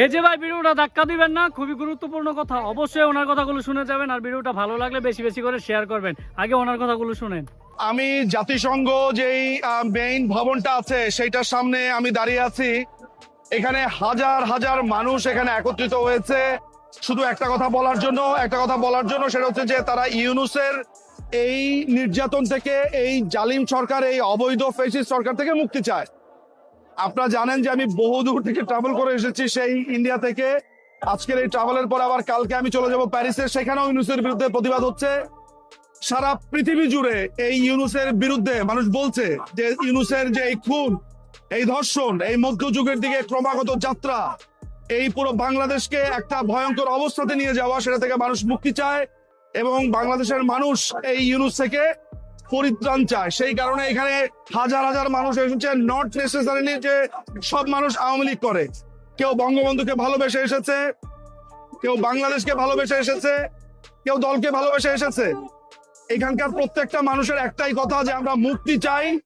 এই যে ভাই, ভিডিওটা ধাক্কা দিবেন না, খুবই গুরুত্বপূর্ণ কথা। অবশ্যই ওনার কথাগুলো শুনে যাবেন আর ভিডিওটা ভালো লাগলে বেশি বেশি করে শেয়ার করবেন। আগে ওনার কথাগুলো শুনেন। আমি জাতিসংঘ যেই মেইন ভবনটা আছে, সেইটার সামনে আমি দাঁড়িয়ে আছি। এখানে হাজার হাজার মানুষ এখানে একত্রিত হয়েছে। শুধু একটা কথা বলার জন্য, একটা কথা বলার জন্য সেটা হচ্ছে যে তারা ইউনুসের এই নির্যাতন থেকে, এই জালিম সরকার, এই অবৈধ ফেসিস সরকার থেকে মুক্তি চায়। আপনারা জানেন যে আমি বহু দূর থেকে ট্রাভেল করে এসেছি সেই ইন্ডিয়া থেকে। আজকের এই ট্রাভেলের পর আবার কালকে আমি চলে যাব প্যারিসে সেখানেও ইউনুসের বিরুদ্ধে প্রতিবাদ হচ্ছে। সারা পৃথিবী জুড়ে এই ইউনুসের বিরুদ্ধে মানুষ বলছে যে ইউনুসের যে এই খুন, এই ধর্ষণ, এই মধ্যযুগের দিকে ক্রমাগত যাত্রা, এই পুরো বাংলাদেশকে একটা ভয়ঙ্কর অবস্থাতে নিয়ে যাওয়া, সেটা থেকে মানুষ মুক্তি চায় এবং বাংলাদেশের মানুষ এই ইউনুস থেকে পরিত্রাণ চায়। সেই কারণে এখানে হাজার হাজার মানুষ এসেছে। নট নেসেসারিলি যে সব মানুষ আওয়ামী লীগ করে। কেউ বঙ্গবন্ধুকে ভালোবেসে এসেছে, কেউ বাংলাদেশকে ভালোবেসে এসেছে, কেউ দলকে ভালোবেসে এসেছে। এখানকার প্রত্যেকটা মানুষের একটাই কথা যে আমরা মুক্তি চাই।